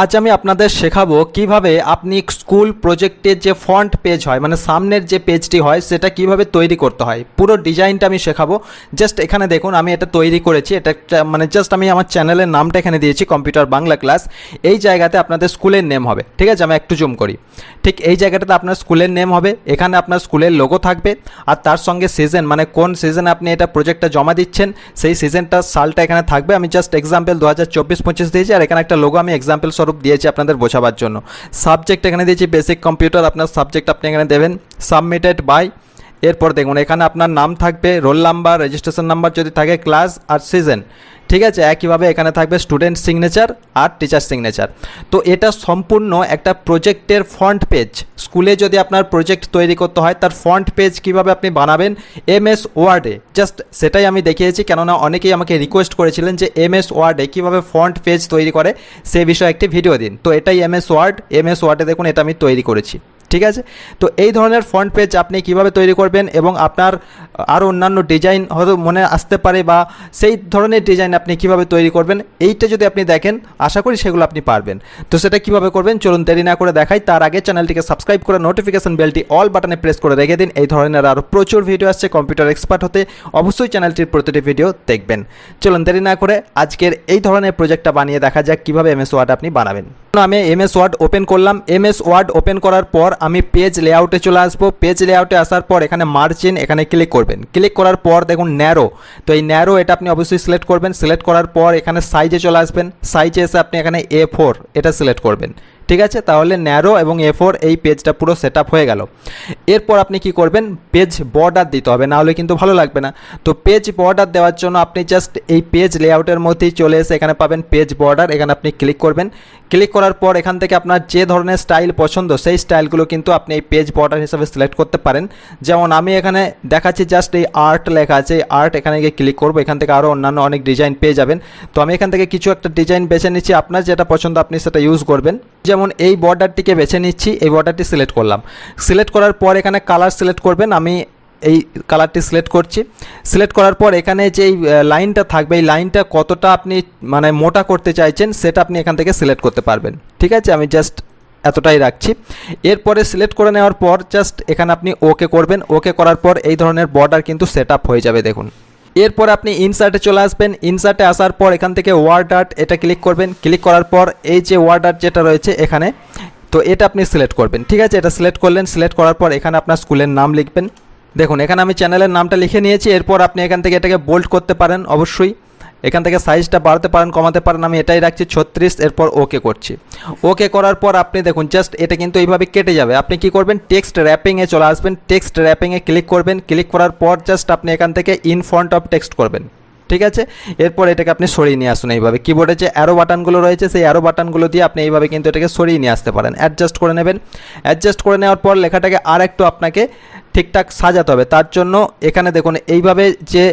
আজ আমি আপনাদের শেখাবো কীভাবে আপনি স্কুল প্রজেক্টের যে ফ্রন্ট পেজ হয় মানে সামনের যে পেজটি হয়, সেটা কীভাবে তৈরি করতে হয়। পুরো ডিজাইনটা আমি শেখাবো। জাস্ট এখানে দেখুন, আমি এটা তৈরি করেছি। এটা মানে জাস্ট আমি আমার চ্যানেলের নামটা এখানে দিয়েছি, কম্পিউটার বাংলা ক্লাস। এই জায়গাতে আপনাদের স্কুলের নেম হবে। ঠিক আছে, আমি একটু জুম করি। ঠিক এই জায়গাটাতে আপনার স্কুলের নেম হবে, এখানে আপনার স্কুলের লোগো থাকবে, আর তার সঙ্গে সিজন মানে কোন সিজনে আপনি এটা প্রজেক্টটা জমা দিচ্ছেন, সেই সিজনটার সালটা এখানে থাকবে। আমি জাস্ট এক্সাম্পল দু হাজার চব্বিশ পঁচিশ দিয়েছি, আর এখানে একটা লোগো আমি এক্সাম্পল স্বরূপ দিয়েছি আপনাদের বোঝাবার জন্য। সাবজেক্ট এখানে দিয়েছি বেসিক কম্পিউটার আপনার সাবজেক্ট আপনি এখানে দেবেন সাবমিটেড বাই এরপর দেখুন, এখানে আপনার নাম থাকবে রোল নাম্বার রেজিস্ট্রেশন নাম্বার যদি থাকে ক্লাস আর সিজন ঠিক আছে, একইভাবে এখানে থাকবে স্টুডেন্ট সিগনেচার আর টিচার সিগনেচার তো এটা সম্পূর্ণ একটা প্রজেক্টের ফ্রন্ট পেজ স্কুলে যদি আপনার প্রজেক্ট তৈরি করতে হয়, তার ফ্রন্ট পেজ কীভাবে আপনি বানাবেন? এম এস ওয়ার্ডে জাস্ট সেটাই আমি দেখিয়েছি, কেননা অনেকেই আমাকে রিকোয়েস্ট করেছিলেন যে এম এস ওয়ার্ডে কীভাবে ফ্রন্ট পেজ তৈরি করে, সে বিষয়ে একটি ভিডিও দিন। তো এটাই M S word M S ওয়ার্ডে দেখুন, এটা আমি তৈরি করেছি। ঠিক আছে? তো এই ধরনের ফ্রন্ট পেজ আপনি কীভাবে তৈরি করবেন এবং আপনার আরও অন্যান্য ডিজাইন হয়তো মনে আসতে পারে বা সেই ধরনের ডিজাইন আপনি কীভাবে তৈরি করবেন, এইটা যদি আপনি দেখেন, আশা করি সেগুলো আপনি পারবেন। তো সেটা কীভাবে করবেন, চলুন দেরি না করে দেখাই। তার আগে চ্যানেলটিকে সাবস্ক্রাইব করে নোটিফিকেশন বেলটি অল বাটনে প্রেস করে রেখে দিন। এই ধরনের আরও প্রচুর ভিডিও আসছে কম্পিউটার এক্সপার্ট হতে। অবশ্যই চ্যানেলটির প্রতিটি ভিডিও দেখবেন। চলুন দেরি না করে আজকের এই ধরনের প্রজেক্টটা বানিয়ে দেখা যাক কীভাবে এমএস ওয়ার্ড আপনি বানাবেন। আমি এমএস ওয়ার্ড ওপেন করলাম। এমএস ওয়ার্ড ওপেন করার পর আমি পেজ লেআউটে চলে আসব। পেজ লেআউটে আসার পর এখানে মার্জিন এখানে ক্লিক করবেন। ক্লিক করার পর দেখুন ন্যারো তো এই ন্যারো এটা আপনি অবশ্যই সিলেক্ট করবেন। সিলেক্ট করার পর এখানে সাইজে চলে আসবেন। সাইজে এসে আপনি এখানে এ ফোর এটা সিলেক্ট করবেন। ঠিক আছে? তাহলে ন্যারো এবং এ ফোর এই পেজটা পুরো সেট হয়ে গেল। এরপর আপনি কি করবেন? পেজ বর্ডার দিতে হবে। না হলে কিন্তু ভালো লাগবে না। তো পেজ বর্ডার দেওয়ার জন্য আপনি জাস্ট এই পেজ লেআউটের মধ্যেই চলে এসে এখানে পাবেন পেজ বর্ডার এখানে আপনি ক্লিক করবেন। ক্লিক করার পর এখান থেকে আপনার যে ধরনের স্টাইল পছন্দ, সেই স্টাইলগুলো কিন্তু আপনি এই পেজ বর্ডার হিসেবে সিলেক্ট করতে পারেন। যেমন আমি এখানে দেখাচ্ছি জাস্ট এই আর্ট লেখা আছে। এই আর্ট এখানে গিয়ে ক্লিক করব। এখান থেকে আরও অন্যান্য অনেক ডিজাইন পেয়ে যাবেন। তো আমি এখান থেকে কিছু একটা ডিজাইন বেছে নিচ্ছি। আপনার যেটা পছন্দ আপনি সেটা ইউজ করবেন। যেমন এই বর্ডারটিকে বেছে নিচ্ছি। এই বর্ডারটি সিলেক্ট করলাম। সিলেক্ট করার পর এখানে কালার সিলেক্ট করবেন। আমি এই কালারটি সিলেক্ট করছি। সিলেক্ট করার পর এখানে যে লাইনটা থাকবে, এই লাইনটা কতটা আপনি মানে মোটা করতে চাইছেন সেটা আপনি এখান থেকে সিলেক্ট করতে পারবেন। ঠিক আছে? আমি জাস্ট এতটাই রাখছি। এরপরে সিলেক্ট করে নেওয়ার পর জাস্ট এখানে আপনি ওকে করবেন। ওকে করার পর এই ধরনের বর্ডার কিন্তু সেট হয়ে যাবে, দেখুন। এরপর আপনি ইনসার্টে চলে আসবেন। ইনসার্টে আসার পর এখান থেকে ওয়ার্ড আর্ট এটা ক্লিক করবেন। ক্লিক করার পর এই যে ওয়ার্ড আর্ট যেটা রয়েছে এখানে, তো এটা আপনি সিলেক্ট করবেন। ঠিক আছে? এটা সিলেক্ট করলেন। সিলেক্ট করার পর এখানে আপনার স্কুলের নাম লিখবেন। দেখুন, এখানে আমি চ্যানেলের নামটা লিখে নিয়েছি, এরপর আপনি এখান থেকে এটাকে বোল্ড করতে পারেন, অবশ্যই। এখান থেকে সাইজটা বাড়াতে পারেন, কমাতে পারেন, আমি এটাই রাখছি, ছত্রিশ, এরপর ওকে করছি। ওকে করার পর আপনি দেখুন জাস্ট এটা কিন্তু এইভাবে কেটে যাবে। আপনি কি করবেন? টেক্সট র্যাপিংয়ে চলে আসবেন টেক্সট র্যাপিংয়ে ক্লিক করবেন ক্লিক করার পর জাস্ট আপনি এখান থেকে ইন ফ্রন্ট অফ টেক্সট করবেন, ঠিক আছে? এরপর এটাকে আপনি সরিয়ে নিয়ে আসুন এইভাবে। কিবোর্ডে যে অ্যারো বাটনগুলো রয়েছে, সেই অ্যারো বাটনগুলো দিয়ে আপনি এইভাবে কিন্তু এটাকে সরিয়ে নিয়ে আসতে পারেন। অ্যাডজাস্ট করে নেবেন। অ্যাডজাস্ট করে নেওয়ার পর লেখাটাকে আর একটু আপনাকে ঠিকঠাক সাজাতে হবে। তার জন্য এখানে দেখুন, এইভাবে যে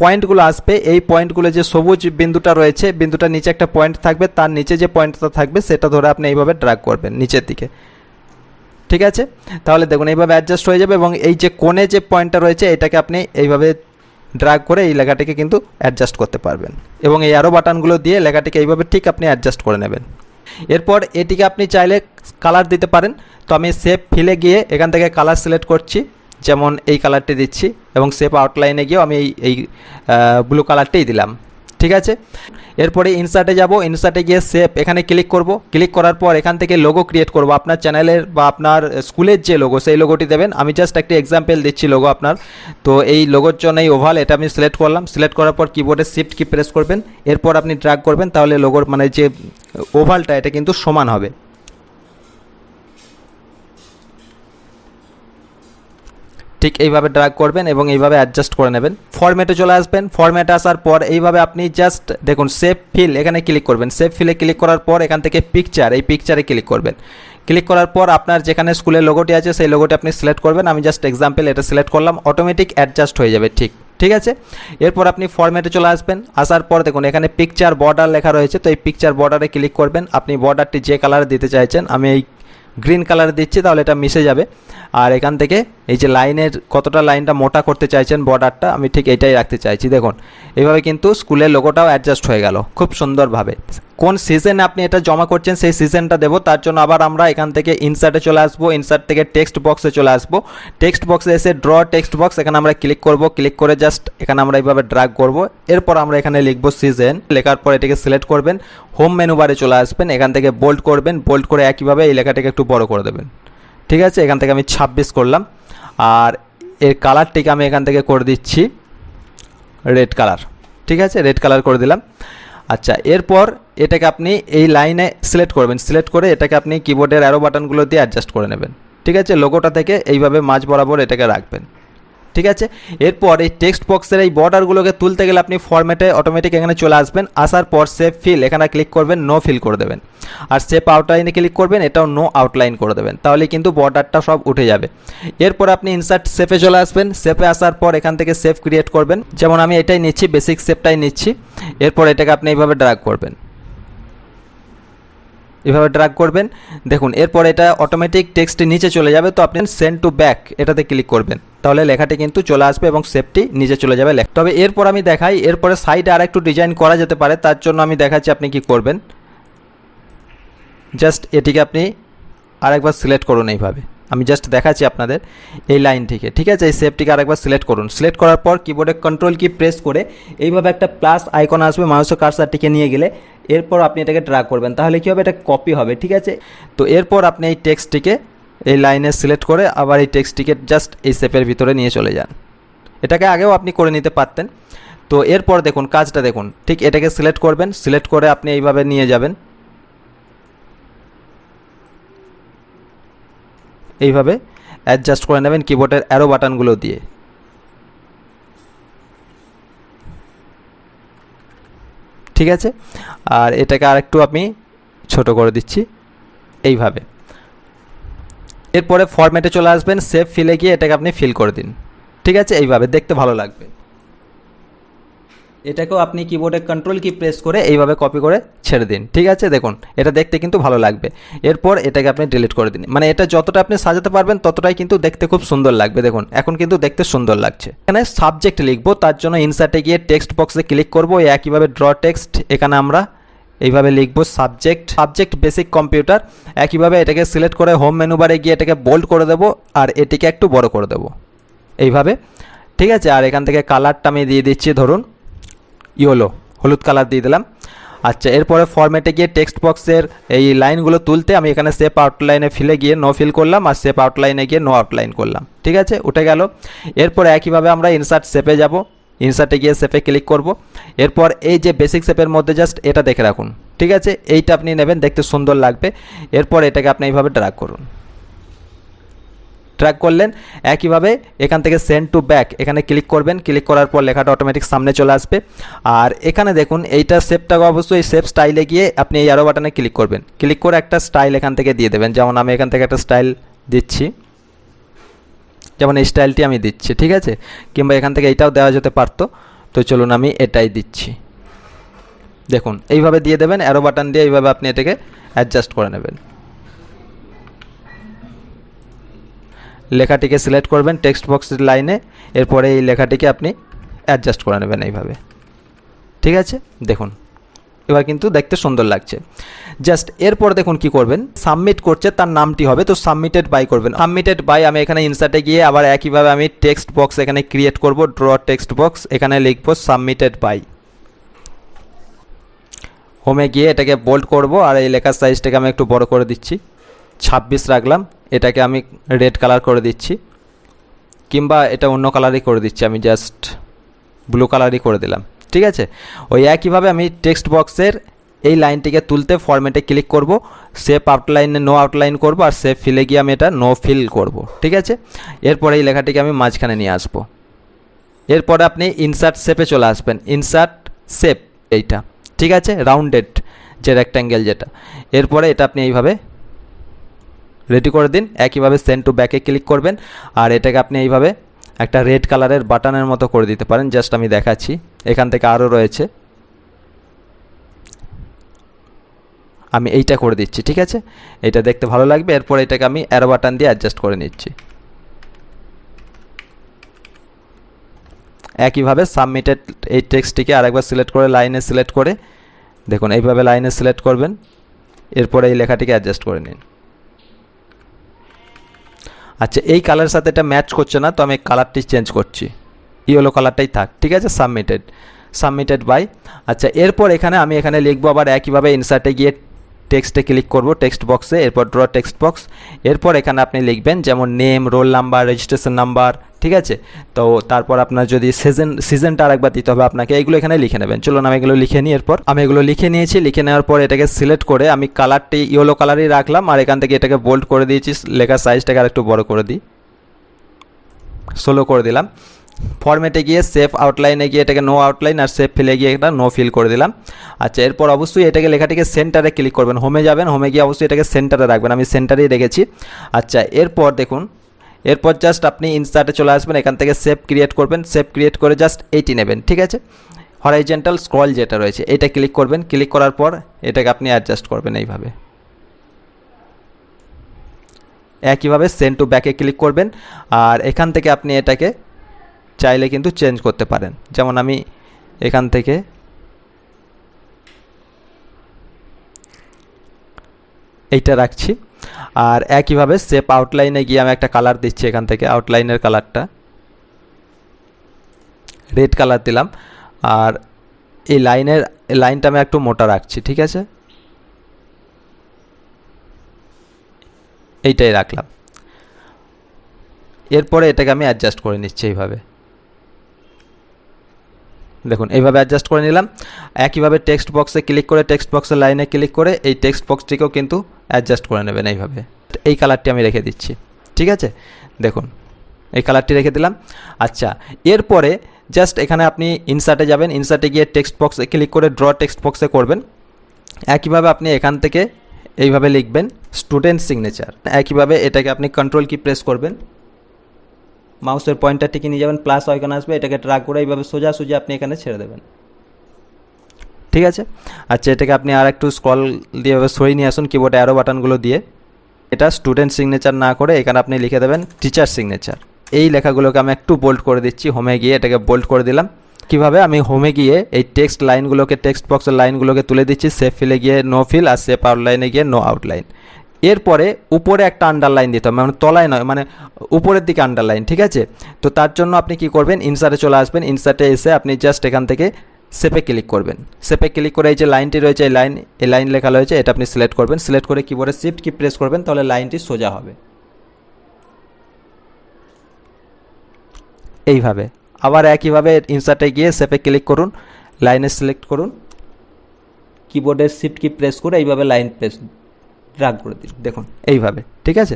পয়েন্টগুলো আসবে, এই পয়েন্টগুলো যে সবুজ বিন্দুটা রয়েছে, বিন্দুটার নিচে একটা পয়েন্ট থাকবে, তার নিচে যে পয়েন্টটা থাকবে, সেটা ধরে আপনি এইভাবে ড্রাগ করবেন নিচের দিকে। ঠিক আছে? তাহলে দেখুন, এইভাবে অ্যাডজাস্ট হয়ে যাবে এবং এই যে কোণে যে পয়েন্টটা রয়েছে, এটাকে আপনি এইভাবে ড্রাগ করে এই লেখাটিকে কিন্তু অ্যাডজাস্ট করতে পারবেন। এবং এই আরও বাটনগুলো দিয়ে লেখাটিকে এইভাবে ঠিক আপনি অ্যাডজাস্ট করে নেবেন। এরপর এটিকে আপনি চাইলে কালার দিতে পারেন। তো আমি সেপ ফিলে গিয়ে এখান থেকে কালার সিলেক্ট করছি। যেমন এই কালারটি দিচ্ছি এবং সেপ আউটলাইনে গিয়েও আমি এই এই ব্লু কালারটাই দিলাম। ঠিক আছে? এরপরে ইনসার্টে যাব ইনসার্টে গিয়ে সেপ এখানে ক্লিক করব। ক্লিক করার পর এখান থেকে লোগো ক্রিয়েট করব। আপনার চ্যানেলের বা আপনার স্কুলের যে লোগো সেই লোগোটি দেবেন। আমি জাস্ট একটি এক্সাম্পল দিচ্ছি লোগো আপনার। তো এই লোগোর জন্য এই ওভাল এটা আমি সিলেক্ট করলাম। সিলেক্ট করার পর কিবোর্ডে শিফট কি প্রেস করবেন। এরপর আপনি ড্রাগ করবেন, তাহলে লোগোর মানে যে ওভালটা এটা কিন্তু সমান হবে। ঠিক এইভাবে ড্রাগ করবেন এবং এইভাবে অ্যাডজাস্ট করে নেবেন। ফরম্যাটে চলে আসবেন। ফরম্যাটে আসার পর এইভাবে আপনি জাস্ট দেখুন সেভ ফিল এখানে ক্লিক করবেন। সেভ ফিলে ক্লিক করার পর এখান থেকে পিকচার এই পিকচারে ক্লিক করবেন। ক্লিক করার পর আপনার যেখানে স্কুলের লোগোটি আছে, সেই লোগোটি আপনি সিলেক্ট করবেন। আমি জাস্ট এক্সাম্পল এটা সিলেক্ট করলাম অটোমেটিক অ্যাডজাস্ট হয়ে যাবে ঠিক। ঠিক আছে? এরপর আপনি ফরম্যাটে চলে আসবেন। আসার পর দেখুন, এখানে পিকচার বর্ডার লেখা রয়েছে। তো এই পিকচার বর্ডারে ক্লিক করবেন। আপনি বর্ডারটি যে কালারে দিতে চাইছেন, আমি এই গ্রিন কালার দিচ্ছি, তাহলে এটা মিশে যাবে। আর এখান থেকে এই যে লাইনের কতটা লাইনটা মোটা করতে চাইছেন বর্ডারটা, আমি ঠিক এটাই রাখতে চাইছি। দেখুন এইভাবে কিন্তু স্কুলের লোগোটাও অ্যাডজাস্ট হয়ে গেল, খুব সুন্দরভাবে। কোন সিজনে আপনি এটা জমা করছেন, সেই সিজনটা দেবো, তার জন্য আবার আমরা এখান থেকে ইনসার্টে চলে আসব ইনসার্ট থেকে টেক্সট বক্সে চলে আসব। টেক্সট বক্সে এসে ড্র টেক্সট বক্স এখানে আমরা ক্লিক করব ক্লিক করে জাস্ট এখানে আমরা এইভাবে ড্রাগ করব। এরপর আমরা এখানে লিখব সিজন লেখার পর এটাকে সিলেক্ট করবেন হোম মেনু বারে চলে আসবেন, এখান থেকে বোল্ড করবেন বোল্ড করে একইভাবে এই লেখাটাকে একটু বড় করে দেবেন। ঠিক আছে, এখান থেকে আমি ছাব্বিশ করলাম। আর এর কালারটিকে আমি এখান থেকে করে দিচ্ছি রেড কালার। ঠিক আছে? রেড কালার করে দিলাম। আচ্ছা এরপর এটাকে আপনি এই লাইনে সিলেক্ট করবেন। সিলেক্ট করে এটাকে আপনি কিবোর্ডের অ্যারো বাটনগুলো দিয়ে অ্যাডজাস্ট করে নেবেন। ঠিক আছে? লোগোটা থেকে এইভাবে মাঝ বরাবর এটাকে রাখবেন। ঠিক আছে? এরপর এই টেক্সট বক্সের এই বর্ডারগুলোকে তুলতে গেলে আপনি ফরম্যাটে অটোমেটিক এখানে চলে আসবেন। আসার পর সেভ ফিল এখানে ক্লিক করবেন নো ফিল করে দেবেন। আর সেভ আউটলাইনে ক্লিক করবেন, এটাও নো আউটলাইন করে দেবেন। তাহলে কিন্তু বর্ডারটা সব উঠে যাবে। এরপর আপনি ইনসার্ট সেফে চলে আসবেন। সেফে আসার পর এখান থেকে সেভ ক্রিয়েট করবেন। যেমন আমি এটাই নিচ্ছি বেসিক সেভটাই নিচ্ছি। এরপর এটাকে আপনি এইভাবে ড্রাগ করবেন। এভাবে ড্রাগ করবেন। দেখুন, এরপর এটা অটোমেটিক টেক্সট নিচে চলে যাবে, তো আপনি সেন্ড টু ব্যাক এটাতে ক্লিক করবেন। তাহলে লেখাটি কিন্তু চলে আসবে এবং সেফটি নিচে চলে যাবে লেখা। তবে এরপর আমি দেখাই, এরপরে সাইডে আর একটু ডিজাইন করা যেতে পারে, তার জন্য আমি দেখাচ্ছি আপনি কি করবেন। জাস্ট এটিকে আপনি আরেকবার সিলেক্ট করুন এইভাবে। আমি জাস্ট দেখাচ্ছি আপনাদের এই লাইনটিকে ঠিক আছে? এই সেফটিকে আরেকবার সিলেক্ট করুন। সিলেক্ট করার পর কিবোর্ডে কন্ট্রোল কি প্রেস করে এইভাবে একটা প্লাস আইকন আসবে মাউসের কার্সারটিকে নিয়ে গেলে। এরপর আপনি এটাকে ড্রাগ করবেন। তাহলে কী হবে? এটা কপি হবে, ঠিক আছে? তো এরপর আপনি এই টেক্সটটিকে এই লাইনে সিলেক্ট করে আবার এই টেক্সটটিকে জাস্ট এই সেপের ভিতরে নিয়ে চলে যান। এটাকে আগেও আপনি করে নিতে পারতেন। তো এরপর দেখুন, কাজটা দেখুন। ঠিক এটাকে সিলেক্ট করবেন। সিলেক্ট করে আপনি এইভাবে নিয়ে যাবেন। এইভাবে অ্যাডজাস্ট করে নেবেন কিবোর্ডের অ্যারো বাটনগুলো দিয়ে। ঠিক আছে? আর এটাকে আরেকটু আমি ছোট করে দিচ্ছি এইভাবে। এরপরে ফরম্যাটে চলে আসবেন সেভ ফিলে গিয়ে এটাকে আপনি ফিল করে দিন। ঠিক আছে? এইভাবে দেখতে ভালো লাগবে। এটাকেও আপনি কিবোর্ডে কন্ট্রোল কি প্রেস করে এইভাবে কপি করে ছেড়ে দিন। ঠিক আছে? দেখুন, এটা দেখতে কিন্তু ভালো লাগবে। এরপর এটাকে আপনি ডিলিট করে দিন। মানে এটা যতটা আপনি সাজাতে পারবেন, ততটাই কিন্তু দেখতে খুব সুন্দর লাগবে। দেখুন, এখন কিন্তু দেখতে সুন্দর লাগছে। এখানে সাবজেক্ট লিখব, তার জন্য ইনসার্টে গিয়ে টেক্সট বক্সে ক্লিক করব একইভাবে ড্র টেক্সট এখানে আমরা এইভাবে লিখব সাবজেক্ট সাবজেক্ট বেসিক কম্পিউটার একইভাবে এটাকে সিলেক্ট করে হোম মেনু বারে গিয়ে এটাকে বোল্ড করে দেবো আর এটিকে একটু বড় করে দেবো। এইভাবে। ঠিক আছে? আর এখান থেকে কালারটা আমি দিয়ে দিচ্ছি, ধরুন। ইয়েলো, হলুদ কালার দিয়ে দিলাম। আচ্ছা এরপরে ফরম্যাটে গিয়ে টেক্সট বক্সের এই লাইনগুলো তুলতে আমি এখানে সেপ আউটলাইনে ফিলে গিয়ে নো ফিল করলাম আর সেপ আউটলাইনে গিয়ে নো আউটলাইন করলাম। ঠিক আছে? উঠে গেল। এরপরে একইভাবে আমরা ইনসার্ট সেপে যাব। ইনসার্টে গিয়ে সেপে ক্লিক করব। এরপর এই যে বেসিক সেপের মধ্যে জাস্ট এটা দেখে রাখুন। ঠিক আছে? এইটা আপনি নেবেন, দেখতে সুন্দর লাগবে। এরপর এটাকে আপনি এইভাবে ড্রাগ করুন। ট্র্যাক করলেন। একইভাবে এখান থেকে সেন্ড টু ব্যাক এখানে ক্লিক করবেন। ক্লিক করার পর লেখাটা অটোমেটিক সামনে চলে আসবে। আর এখানে দেখুন, এইটা সেপটা অবশ্যই সেপ স্টাইলে গিয়ে আপনি এই আরও বাটনে ক্লিক করবেন। ক্লিক করে একটা স্টাইল এখান থেকে দিয়ে দেবেন। যেমন আমি এখান থেকে একটা স্টাইল দিচ্ছি। যেমন এই স্টাইলটি আমি দিচ্ছি, ঠিক আছে? কিংবা এখান থেকে এইটাও দেওয়া যেতে পারতো। তো চলুন আমি এটাই দিচ্ছি। দেখুন, এইভাবে দিয়ে দেবেন অ্যারো বাটন দিয়ে এইভাবে আপনি এটাকে অ্যাডজাস্ট করে নেবেন। লেখাটিকে সিলেক্ট করবেন টেক্সট বক্সের লাইনে এরপরে এই লেখাটিকে আপনি অ্যাডজাস্ট করে নেবেন এইভাবে। ঠিক আছে? দেখুন। এবার কিন্তু দেখতে সুন্দর লাগছে। জাস্ট এরপর দেখুন কি করবেন। সাবমিট করছে, তার নামটি হবে, তো সাবমিটেড বাই করবেন। সাবমিটেড বাই আমি এখানে ইনসার্টে গিয়ে আবার একইভাবে আমি টেক্সট বক্স এখানে ক্রিয়েট করব ড্র টেক্সট বক্স এখানে লিখব সাবমিটেড বাই হোমে গিয়ে এটাকে বোল্ড করব, আর এই লেখার সাইজটাকে আমি একটু বড় করে দিচ্ছি। ছাব্বিশ রাখলাম, এটাকে আমি রেড কালার করে দিচ্ছি, কিংবা এটা অন্য কালারই করে দিচ্ছি, আমি জাস্ট ব্লু কালারই করে দিলাম, ঠিক আছে? ওই একইভাবে আমি টেক্সট বক্সের এই লাইনটিকে তুলতে ফরম্যাটে ক্লিক করব সেপ আউটলাইনে, নো আউটলাইন করব, আর সেপ ফিলে গিয়ে আমি এটা নো ফিল করব, ঠিক আছে? এরপরে এই লেখাটিকে আমি মাঝখানে নিয়ে আসব। এরপরে আপনি ইনসার্ট শেপে চলে আসবেন, ইনসার্ট শেপ এইটা, ঠিক আছে? রাউন্ডেড যে রেক্ট্যাঙ্গেল যেটা। এরপরে এটা আপনি এইভাবে রেডি করে দিন, একইভাবে সেন্ড টু ব্যাকে ক্লিক করবেন, আর এটাকে আপনি এইভাবে একটা রেড কালারের বাটনের মতো করে দিতে পারেন জাস্ট আমি দেখাচ্ছি। এখান থেকে আরও রয়েছে। আমি এইটা করে দিচ্ছি, ঠিক আছে? এটা দেখতে ভালো লাগবে, এরপর এটাকে আমি অ্যারো বাটন দিয়ে অ্যাডজাস্ট করে নিচ্ছি। একইভাবে সাবমিটেড এই টেক্সটটিকে আরেকবার সিলেক্ট করে লাইনে সিলেক্ট করে, দেখুন, এইভাবে লাইনে সিলেক্ট করবেন, এরপরে এই লেখাটিকে অ্যাডজাস্ট করে নিন। আচ্ছা এই কালারের সাথে এটা ম্যাচ করছে না, তো আমি কালারটি চেঞ্জ করছি। ইয়েলো কালারটাই থাক, ঠিক আছে? সাবমিটেড সাবমিটেড বাই আচ্ছা এরপর এখানে আমি এখানে লিখব আবার একইভাবে ইনসার্টে গিয়ে টেক্সটে ক্লিক করব টেক্সট বক্সে এরপর ড্র টেক্সট বক্স এরপর এখানে আপনি লিখবেন যেমন name roll number registration number ঠিক আছে? তো তারপর আপনার যদি সিজন সিজনটা আরেকবার দিতে হবে আপনাকে, এগুলো এখানে লিখে নেবেন। চলুন আমি এগুলো লিখে নিই এরপর। আমি এগুলো লিখে নিয়েছি, লিখে নেওয়ার পর এটাকে সিলেক্ট করে আমি কালারটি ইয়েলো কালারই রাখলাম আর এখান থেকে এটাকে বোল্ড করে দিয়েছি, লেখার সাইজটাকে আরেকটু বড় করে দিই। ষোলো করে দিলাম। ফরম্যাটে গিয়ে সেফ আউটলাইনে গিয়ে এটাকে নো আউটলাইন আর সেফ ফিলে গিয়ে এটা নো ফিল করে দিলাম। আচ্ছা এরপর অবশ্যই এটাকে লেখাটিকে সেন্টারে ক্লিক করবেন। হোমে যাবেন হোমে গিয়ে অবশ্যই এটাকে সেন্টারে রাখবেন। আমি সেন্টারেই রেখেছি। আচ্ছা এরপর দেখুন, এরপর জাস্ট আপনি ইনসার্টে চলে আসবেন। এখান থেকে সেভ ক্রিয়েট করবেন। সেভ ক্রিয়েট করে জাস্ট এইটি নেবেন, ঠিক আছে? হরাইজেন্টাল স্ক্রল যেটা রয়েছে, এটা ক্লিক করবেন। ক্লিক করার পর এটাকে আপনি অ্যাডজাস্ট করবেন এইভাবে। একইভাবে সেন্ড টু ব্যাকে ক্লিক করবেন। আর এখান থেকে আপনি এটাকে চাইলে কিন্তু চেঞ্জ করতে পারেন। যেমন আমি এখান থেকে এইটা রাখছি। আর একইভাবে সেপ আউটলাইনে গিয়ে আমি একটা কালার দিচ্ছি এখান থেকে আউটলাইনের কালারটা রেড কালার দিলাম। আর এই লাইনের লাইনটা আমি একটু মোটা রাখছি, ঠিক আছে? এইটাই রাখলাম। এরপরে এটাকে আমি অ্যাডজাস্ট করে নিচ্ছি এইভাবে। দেখুন, এইভাবে অ্যাডজাস্ট করে নিলাম। একইভাবে টেক্সট বক্সে ক্লিক করে টেক্সট বক্সের লাইনে ক্লিক করে, এই টেক্সট বক্সটিকেও কিন্তু অ্যাডজাস্ট করে নেবেন এইভাবে। এই কালারটি আমি রেখে দিচ্ছি, ঠিক আছে? দেখুন, এই কালারটি রেখে দিলাম। আচ্ছা এরপরে জাস্ট এখানে আপনি ইনসার্টে যাবেন। ইনসার্টে গিয়ে টেক্সট বক্সে ক্লিক করে ড্র টেক্সট বক্সে করবেন। একইভাবে আপনি এখান থেকে এইভাবে লিখবেন স্টুডেন্ট সিগনেচার একইভাবে এটাকে আপনি কন্ট্রোল কি প্রেস করবেন। মাউসের পয়েন্টারটিকে নিয়ে যাবেন প্লাস আইকন আসবে, এটাকে ট্রাক করে এইভাবে সোজা সোজা আপনি এখানে ছেড়ে দেবেন। ঠিক আছে? আচ্ছা এটাকে আপনি আর একটু স্ক্রল দিয়ে সরিয়ে নিয়ে আসুন কিবোর্ডে অ্যারো বাটনগুলো দিয়ে। এটা স্টুডেন্ট সিগনেচার না করে এখানে আপনি লিখে দেবেন টিচার সিগনেচার এই লেখাগুলোকে আমি একটু বোল্ড করে দিচ্ছি হোমে গিয়ে এটাকে বোল্ড করে দিলাম। কীভাবে? আমি হোমে গিয়ে এই টেক্সট লাইনগুলোকে টেক্সট বক্সের লাইনগুলোকে তুলে দিচ্ছি সেফ ফিলে গিয়ে নো ফিল আর সেফ আউটলাইনে গিয়ে নো আউটলাইন এরপরে উপরে একটা আন্ডারলাইন দিতে হবে মানে তলায় নয় মানে উপরের দিকে আন্ডারলাইন ঠিক আছে? তো তার জন্য আপনি কি করবেন? ইনসার্টে চলে আসবেন ইনসার্টে এসে আপনি জাস্ট এখান থেকে সেপে ক্লিক করবেন। সেপে ক্লিক করে এই যে লাইনটি রয়েছে, এই লাইন এই লাইন লেখা রয়েছে, এটা আপনি সিলেক্ট করবেন। সিলেক্ট করে কিবোর্ডে শিফট কি প্রেস করবেন, তাহলে লাইনটি সোজা হবে। এইভাবে। আবার একইভাবে ইনসার্টে গিয়ে সেপে ক্লিক করুন লাইনে সিলেক্ট করুন কিবোর্ডের শিফট কি প্রেস করে এইভাবে লাইন প্রেস ড্রাগ করে দিন দেখুন এইভাবে। ঠিক আছে?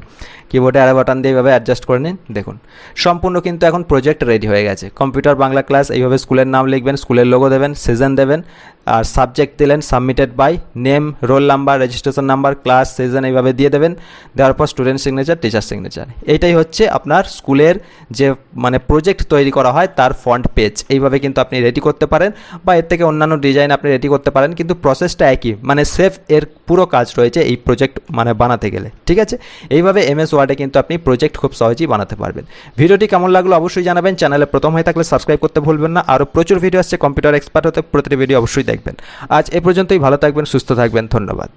কিবোর্ডে আরও বাটন দিয়ে এইভাবে অ্যাডজাস্ট করে নিন, দেখুন। সম্পূর্ণ কিন্তু এখন প্রজেক্ট রেডি হয়ে গেছে। কম্পিউটার বাংলা ক্লাস এইভাবে স্কুলের নাম লিখবেন, স্কুলের লোগো দেবেন সিজন দেবেন, আর সাবজেক্ট দিলেন submitted by name roll number registration number class session এইভাবে দিয়ে দেবেন। দেওয়ার পর স্টুডেন্ট সিগনেচার টিচার সিগনেচার এইটাই হচ্ছে আপনার স্কুলের যে মানে প্রজেক্ট তৈরি করা হয়, তার ফ্রন্ট পেজ এইভাবে কিন্তু আপনি রেডি করতে পারেন, বা এর থেকে অন্যান্য ডিজাইন আপনি রেডি করতে পারেন, কিন্তু প্রসেসটা একই। মানে সেফ এর পুরো কাজ রয়েছে এই প্রজেক্ট মানে বানাতে গেলে। ঠিক আছে? এইভাবে এমএস ওয়ার্ডে কিন্তু আপনি প্রজেক্ট খুব সহজেই বানাতে পারবেন। ভিডিওটি কেমন লাগল অবশ্যই জানাবেন। চ্যানেলে প্রথম হয়ে থাকলে সাবস্ক্রাইব করতে ভুলবেন না। আরও প্রচুর ভিডিও আসছে কম্পিউটার এক্সপার্ট হতে, প্রতিটি ভিডিও অবশ্যই দেখবেন। আজ এ পর্যন্তই। ভালো থাকবেন, সুস্থ থাকবেন। ধন্যবাদ।